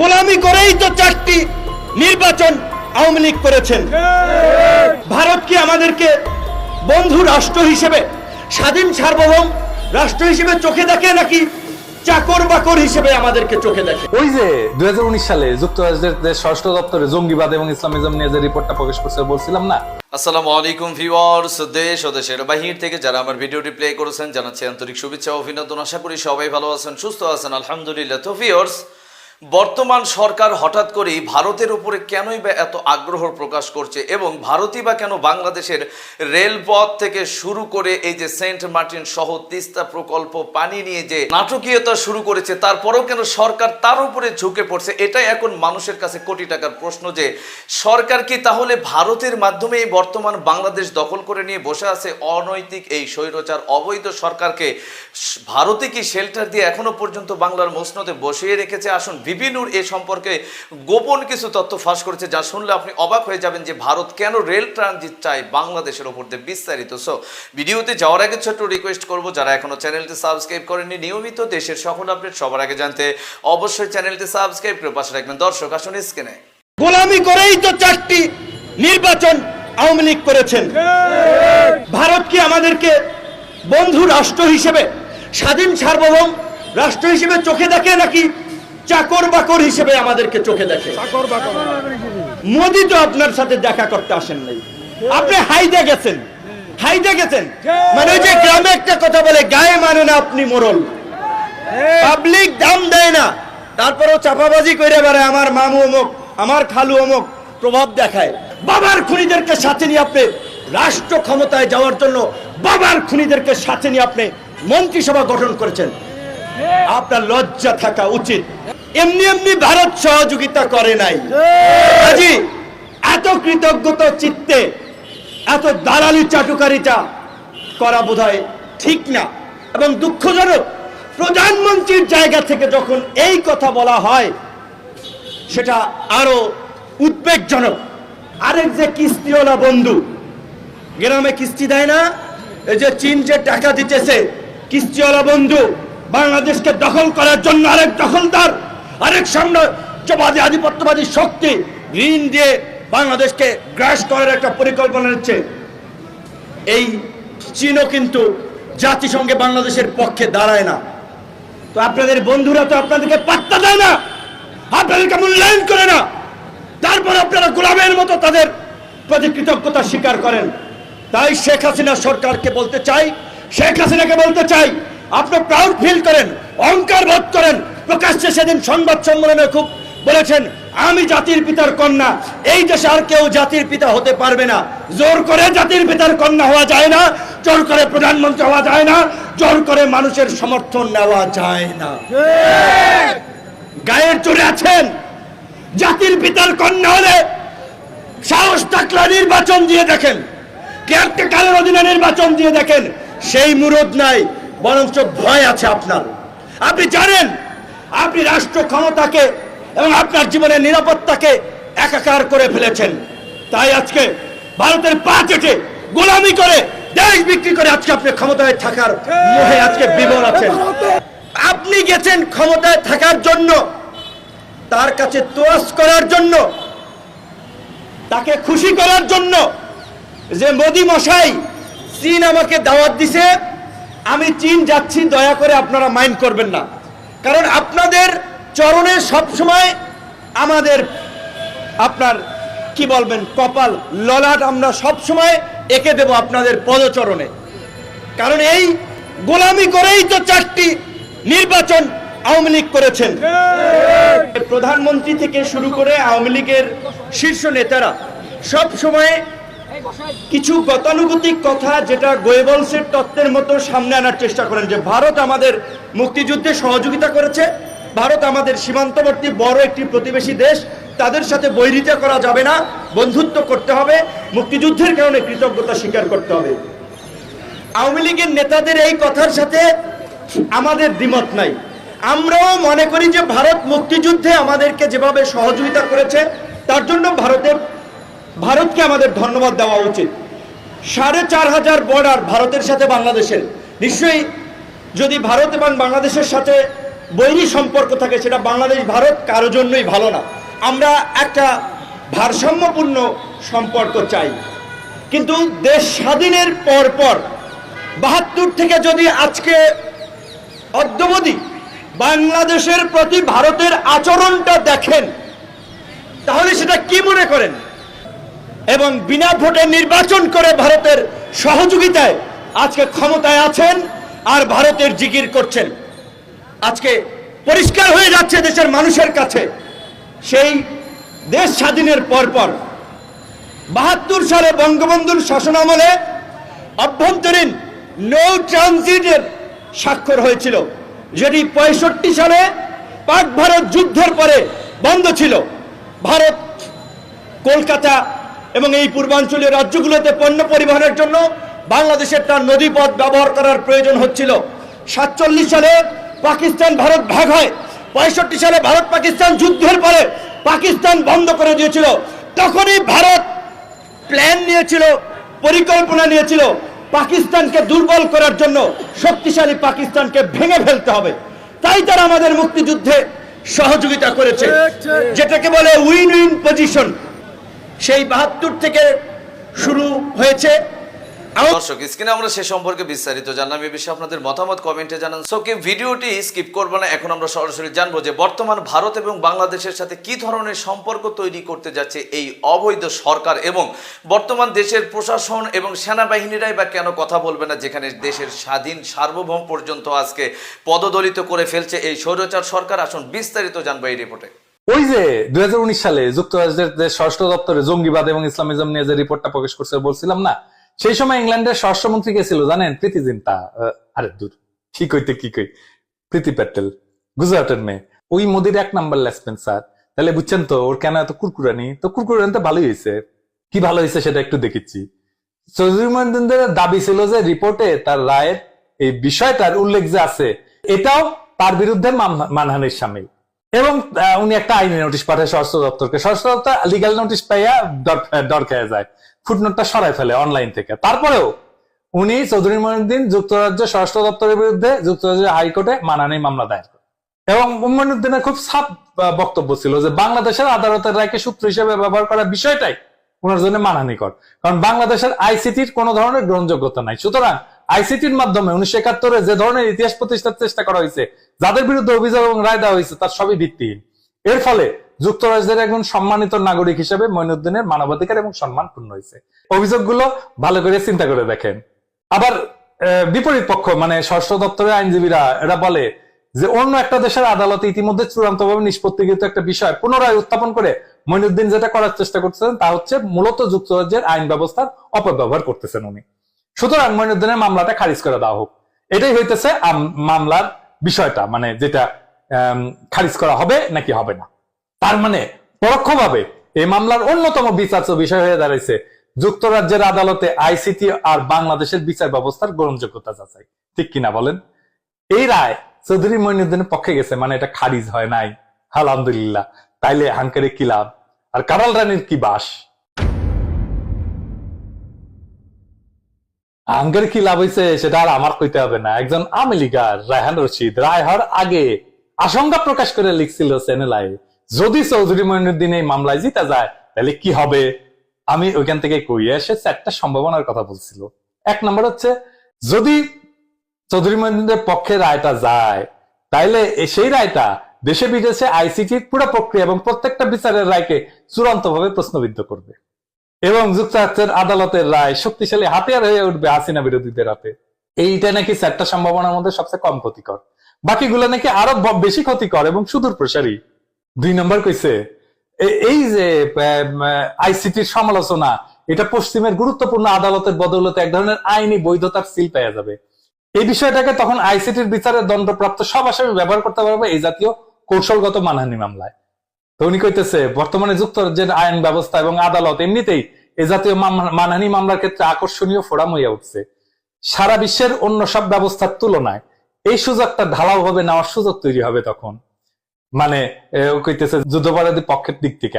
গোলামি করেই তো চারটি নির্বাচন আওয়ামী লীগ করেছেন। ভারত কি আমাদেরকে বন্ধু রাষ্ট্র হিসেবে স্বাধীন সার্বভৌম রাষ্ট্র হিসেবে চোখে দেখে নাকি চাকর বাকর হিসেবে আমাদেরকে চোখে দেখে? ওই যে দুই সালে যুক্তরাষ্ট্রের যে ষষ্ঠ দপ্তরে জঙ্গিবাদ এবং ইসলামিজম নিয়ে যে রিপোর্টটা প্রকাশ করছে বলছিলাম না? আসসালামু আলাইকুম ভিউয়ার্স দেশ ও দেশের বাহির থেকে যারা আমার ভিডিওটি প্লে করেছেন জানাচ্ছি আন্তরিক শুভেচ্ছা ও অভিনন্দন। আশা করি সবাই ভালো আছেন সুস্থ আছেন। আলহামদুলিল্লাহ। তো ভিউয়ার্স বর্তমান সরকার হঠাৎ করেই ভারতের উপরে কেনই বা এত আগ্রহ প্রকাশ করছে এবং ভারতই বা কেন বাংলাদেশের রেলপথ থেকে শুরু করে এই যে সেন্ট মার্টিন সহ তিস্তা প্রকল্প পানি নিয়ে যে নাটকীয়তা শুরু করেছে, তারপরেও কেন সরকার তার উপরে ঝুঁকে পড়ছে? এটাই এখন মানুষের কাছে কোটি টাকার প্রশ্ন যে, সরকার কি তাহলে ভারতের মাধ্যমে বর্তমান বাংলাদেশ দখল করে নিয়ে বসে আছে? অনৈতিক এই স্বৈরচার, অবৈধ সরকারকে ভারতে কি শেল্টার দিয়ে এখনও পর্যন্ত বাংলার মসনদে বসিয়ে রেখেছে? আসুন বিভিন্নর এ সম্পর্কে গোপন কিছু তথ্য ফাঁস করেছে, যা শুনলে আপনি অবাক হয়ে যাবেন যে ভারত কেন রেল ট্রানজিট চায় বাংলাদেশের ওপর দিয়ে বিস্তারিত। সো ভিডিওতে যাওয়ার আগে ছোট্ট রিকোয়েস্ট করব, যারা এখনও চ্যানেলটি সাবস্ক্রাইব করেননি, নিয়মিত দেশের সকল আপডেট সবার আগে জানতে অবশ্যই চ্যানেলটি সাবস্ক্রাইব করে পাশে রাখবেন। দর্শক, আসুন স্ক্রিনে গোলামি করেই তো চারটি নির্বাচন আওয়ামী লীগ করেছেন। ভারত কি আমাদেরকে বন্ধু রাষ্ট্র হিসেবে, স্বাধীন সার্বভৌম রাষ্ট্র হিসেবে চোখে দেখে নাকি চাকর বাকর হিসেবে আমাদেরকে চোখে দেখে। মোদি তো আপনার সাথে দেখা করতে আসেন নাই। আপনি হাইদে গেছেন। হাইদে গেছেন। মানে ওই যে গ্রামে একটা কথা বলে গায়ে মানে না আপনি মোরল। পাবলিক দাম দেয় না। তারপরেও চাপাবাজি করে বেড়ায় আমার মামু অমুক আমার খালু অমুক। প্রভাব দেখায়। বাবার খুনিদেরকে সাথে নিয়ে আপনি রাষ্ট্র ক্ষমতায় যাওয়ার জন্য বাবার খুনিদেরকে সাথে নিয়ে আপনি মন্ত্রিসভা গঠন করেছেন। আপনার লজ্জা থাকা উচিত। এমনি এমনি ভারত সহযোগিতা করে নাই। কাজী এত কৃতজ্ঞতা চিত্তে এত দালালি চাটুকারিতা করা বোধহয় ঠিক না। এবং দুঃখজনক প্রধানমন্ত্রীর জায়গা থেকে যখন এই কথা বলা হয় সেটা আরও উদ্বেগজনক। আরেক যে কিস্তিওয়ালা বন্ধু গ্রামে কিস্তি দেয় না এই যে চীন যে টাকা দিতেছে কিস্তিওয়ালা বন্ধু বাংলাদেশকে দখল করার জন্য আরেক দখলদার আরেক সাম্রাজ্যবাদী আধিপত্যবাদী শক্তি ঋণ দিয়ে বাংলাদেশকে গ্রাস করার একটা পরিকল্পনা নিচ্ছে। এই চীনও কিন্তু জাতিসংঘে বাংলাদেশের পক্ষে দাঁড়ায় না। তো আপনাদের বন্ধুরা তো আপনাদেরকে পাত্তা দেয় না, আপনাদেরকে মূল্যায়ন করে না। তারপর আপনারা গোলামের মতো তাদের প্রতি কৃতজ্ঞতা স্বীকার করেন। তাই শেখ হাসিনা সরকারকে বলতে চাই, শেখ হাসিনাকে বলতে চাই, আপনি প্রাউড ফিল করেন, অহংকার বোধ করেন প্রকাশ্যে সেদিন সংবাদ সম্মেলনে খুব বলেছেন, আমি জাতির পিতার কন্যা। এই দেশে আর কেউ জাতির পিতা হতে পারবে না। জোর করে জাতির পিতার কন্যা হওয়া যায় না, জোর করে প্রধানমন্ত্রী হওয়া যায় না, জোর করে মানুষের সমর্থন নেওয়া যায় না। গায়ের চড়ে আছেন, জাতির পিতার কন্যা হলে সাহস থাকলে নির্বাচন দিয়ে দেখেন। কেয়ারটেকারের অধীনে নির্বাচন দিয়ে দেখেন। সেই মুরদ নাই, বরঞ্চ ভয় আছে আপনার। আপনি জানেন আপনি রাষ্ট্র ক্ষমতাকে এবং আপনার জীবনের নিরাপত্তাকে একাকার করে ফেলেছেন। তাই আজকে ভারতের পা চেটে গোলামি করে, দেশ বিক্রি করে আজকে আপনি ক্ষমতায় থাকার মোহে আজকে বিবর আছেন। আপনি গেছেন ক্ষমতায় থাকার জন্য, তার কাছে তোয়াজ করার জন্য, তাকে খুশি করার জন্য যে মোদি মশাই চীন আমাকে দাওয়াত দিছে, আমি চীন যাচ্ছি, দয়া করে আপনারা মাইন্ড করবেন না। কারণ আপনাদের চরণে সবসময় আমাদের আপনার কি বলবেন কপাল ললাট আমরা সবসময় এঁকে দেব আপনাদের পদচরণে। কারণ এই গোলামি করেই তো চারটি নির্বাচন আওয়ামী লীগ করেছেন। প্রধানমন্ত্রী থেকে শুরু করে আওয়ামী লীগের শীর্ষ নেতারা সব সময় কিছু গতানুগতিক কথা যেটা গোয়েবলসের তত্ত্বের মতো সামনে আনার চেষ্টা করেন যে ভারত আমাদের মুক্তিযুদ্ধে সহযোগিতা করেছে, ভারত আমাদের সীমান্তবর্তী বড় একটি প্রতিবেশী দেশ, তাদের সাথে বৈরিতা করা যাবে না, বন্ধুত্ব করতে হবে, মুক্তিযুদ্ধের কারণে কৃতজ্ঞতা স্বীকার করতে হবে। আওয়ামী লীগের নেতাদের এই কথার সাথে আমাদের দ্বিমত নাই। আমরাও মনে করি যে ভারত মুক্তিযুদ্ধে আমাদেরকে যেভাবে সহযোগিতা করেছে, তার জন্য ভারতের ভারতকে আমাদের ধন্যবাদ দেওয়া উচিত। সাড়ে চার হাজার বর্ডার ভারতের সাথে বাংলাদেশের। নিশ্চয়ই যদি ভারত এবং বাংলাদেশের সাথে বৈরী সম্পর্ক থাকে, সেটা বাংলাদেশ, ভারত কারও জন্যই ভালো না। আমরা একটা ভারসাম্যপূর্ণ সম্পর্ক চাই। কিন্তু দেশ স্বাধীনের পর পর, বাহাত্তর থেকে যদি আজকে অদ্যবধি বাংলাদেশের প্রতি ভারতের আচরণটা দেখেন, তাহলে সেটা কি মনে করেন? এবং বিনা ভোটে নির্বাচন করে ভারতের সহযোগিতায় আজকে ক্ষমতায় আছেন আর ভারতের জিকির করছেন। আজকে পরিষ্কার হয়ে যাচ্ছে দেশের মানুষের কাছে। সেই দেশ স্বাধীনের পরপর বাহাত্তর সালে বঙ্গবন্ধুর শাসনামলে অভ্যন্তরীণ নো ট্রানজিটের স্বাক্ষর হয়েছিল, যেটি পঁয়ষট্টি সালে পাক ভারত যুদ্ধের পরে বন্ধ ছিল। ভারত কলকাতা এবং এই পূর্বাঞ্চলীয় রাজ্যগুলোতে পণ্য পরিবহনের জন্য বাংলাদেশের তার নদীপথ ব্যবহার করার প্রয়োজন হচ্ছিল। সাতচল্লিশ সালে পাকিস্তান ভারত ভাগ হয় পঁয়ষট্টি সালে ভারত পাকিস্তান যুদ্ধের পরে পাকিস্তান বন্ধ করে দিয়েছিল। তখনই ভারত প্ল্যান নিয়েছিল পরিকল্পনা নিয়েছিল পাকিস্তানকে দুর্বল করার জন্য শক্তিশালী পাকিস্তানকে ভেঙে ফেলতে হবে। তাই তারা আমাদের মুক্তিযুদ্ধে সহযোগিতা করেছে যেটাকে বলে উইন উইন পজিশন সেই বাহাত্তর থেকে শুরু হয়েছে। দর্শক, স্ক্রিনে আমরা সে সম্পর্কে বিস্তারিত জানলাম। এ বিষয়ে আপনাদের মতামত কমেন্টে জানান। সো কি, ভিডিওটি স্কিপ করব না। এখন আমরা সরাসরি জানব যে বর্তমান ভারত এবং বাংলাদেশের সাথে কি ধরনের সম্পর্ক তৈরি করতে যাচ্ছে এই অবৈধ সরকার এবং বর্তমান দেশের প্রশাসন এবং সেনাবাহিনীরাই বা কেন কথা বলবে না, যেখানে দেশের স্বাধীন সার্বভৌম পর্যন্ত আজকে পদদলিত করে ফেলছে এই স্বৈরাচার সরকার? আসুন বিস্তারিত জানব এই রিপোর্টে। ওই যে দুই হাজার উনিশ সালে যুক্তরাষ্ট্রের যে ষষ্ঠ দপ্তরে জঙ্গিবাদ এবং ইসলামিজম নিয়ে যে রিপোর্টটা প্রকাশ করছে বলছিলাম না? সেই সময় ইংল্যান্ডের স্বরাষ্ট্রমন্ত্রী কে ছিল জানেন? প্রীতি জিন্তা আরে দূর। কি কইতে, কি কই? প্রীতি প্যাটেল, গুজরাটের মেয়ে। ওই মোদির এক নাম্বার লেসপেন স্যার। তাহলে বুঝছেন তো, ওর কেন এত কুরকুরানি? তো কুরকুরানি তো ভালোই হয়েছে। কি ভালো হয়েছে সেটা একটু দেখেছি। মহিউদ্দিনের দাবি ছিল যে রিপোর্টে তার রায়ের এই বিষয়টার উল্লেখ যে আছে, এটাও তার বিরুদ্ধে মানহানির সামিল। এবং উনি একটা আইনি নোটিশ পাঠায় স্বরাষ্ট্র দপ্তরকে। স্বরাষ্ট্র দপ্তর লিগাল নোটিশ পাইয়া ডর খেয়ে যায়। ফুটনোটটা সরাই ফেলে অনলাইন থেকে। তারপরেও উনি চৌধুরী মহিউদ্দিন যুক্তরাজ্য স্বরাষ্ট্র দপ্তরের বিরুদ্ধে যুক্তরাজ্যের হাইকোর্টে মানহানি মামলা দায়ের করে। এবং মহিউদ্দিনের খুব আহ, বক্তব্য ছিল যে বাংলাদেশের আদালতের রায়কে সূত্র হিসেবে ব্যবহার করা বিষয়টাই ওনার জন্য মানহানিকর। কারণ বাংলাদেশের আইসিটির কোন ধরনের গ্রহণযোগ্যতা নাই। সুতরাং আইসিটির মাধ্যমে উনিশশো একাত্তরে যে ধরনের ইতিহাস প্রতিষ্ঠার চেষ্টা করা হয়েছে, যাদের বিরুদ্ধে অভিযোগ এবং রায় দেওয়া হয়েছে, তার সবই ভিত্তিহীন। এর ফলে যুক্তরাজ্যের একজন সম্মানিত নাগরিক হিসেবে মইনুদ্দিনের মানবাধিকার এবং সম্মান পূর্ণ হয়েছে। অভিযোগগুলো ভালো করে চিন্তা করে দেখেন। আবার বিপরীত পক্ষ মানে ষষ্ঠ দপ্তরের আইনজীবীরা, এরা বলে যে অন্য একটা দেশের আদালতে ইতিমধ্যে চূড়ান্তভাবে নিষ্পত্তিকৃত একটা বিষয় পুনরায় উত্থাপন করে মইনুদ্দিন যেটা করার চেষ্টা করতেছেন, তা হচ্ছে মূলত যুক্তরাজ্যের আইন ব্যবস্থার অপব্যবহার করতেছেন উনি। সুতরাং মইনুদ্দিনের মামলাটা খারিজ করে দেওয়া হোক। এটাই হইতেছে মামলার বিষয়টা মানে যেটা খারিজ করা হবে নাকি হবে না। তার মানে পরোক্ষভাবে এই মামলার অন্যতম বিচার্য বিষয় হয়ে দাঁড়াইছে যুক্তরাজ্যের আদালতে আইসিটি আর বাংলাদেশের বিচার ব্যবস্থার গ্রহণযোগ্যতা যাচাই। ঠিক কিনা বলেন? এই রায় চৌধুরী মইনুদ্দিনের পক্ষে গেছে মানে এটা খারিজ হয় নাই। আলহামদুলিল্লাহ। তাইলে হাঙ্কারে কি লাভ? আর কারাল রানীর কি বাস? আঙ্গের কি লাভ হয়েছে সেটা আর আমার কইতে হবে না। একজন আমেলিকার রায়হান রশিদ রায় হওয়ার আগে আশঙ্কা প্রকাশ করে লিখছিল চ্যানেলায় যদি চৌধুরী মইনুদ্দিন এই মামলায় জিতা যায়, তাহলে কি হবে? আমি ওইখান থেকে কইয়ে এসে চারটা সম্ভাবনার কথা বলছিল। এক নম্বর হচ্ছে, যদি চৌধুরী মহিন্দ্রের পক্ষে রায়টা যায়, তাইলে সেই রায়টা দেশে বিদেশে আইসিটির পুরো প্রক্রিয়া এবং প্রত্যেকটা বিচারের রায়কে চূড়ান্তভাবে প্রশ্নবিদ্ধ করবে। এবং যুক্তরাষ্ট্রের আদালতের রায় শক্তিশালী হাতিয়ার হয়ে উঠবে হাসিনা বিরোধীদের হাতে। এইটা নাকি চারটা সম্ভাবনার মধ্যে সবচেয়ে কম ক্ষতিকর। বাকিগুলো নাকি আরও বেশি ক্ষতিকর এবং সুদূর প্রসারী। দুই নম্বর কইছে এই যে আইসিটির সমালোচনা, এটা পশ্চিমের গুরুত্বপূর্ণ আদালতের বদৌলতে এক ধরনের আইনি বৈধতার সিল পাওয়া যাবে। এই বিষয়টাকে তখন আইসিটির বিচারের দণ্ডপ্রাপ্ত সব আসামি ব্যবহার করতে পারবে এই জাতীয় কৌশলগত মানহানি মামলায়। তো উনি কইতেছে, বর্তমানে যুক্তরাজ্যের আইন ব্যবস্থা এবং আদালত এমনিতেই এ জাতীয় মানহানি মামলার ক্ষেত্রে আকর্ষণীয় ফোরাম হইয়া উঠছে। সারা বিশ্বের অন্য সব ব্যবস্থার তুলনায় এই সুযোগটা ঢালাও ভাবে নেওয়ার সুযোগ তৈরি হবে তখন। মানে কইতেছে যুদ্ধপরাধী পক্ষের দিক থেকে।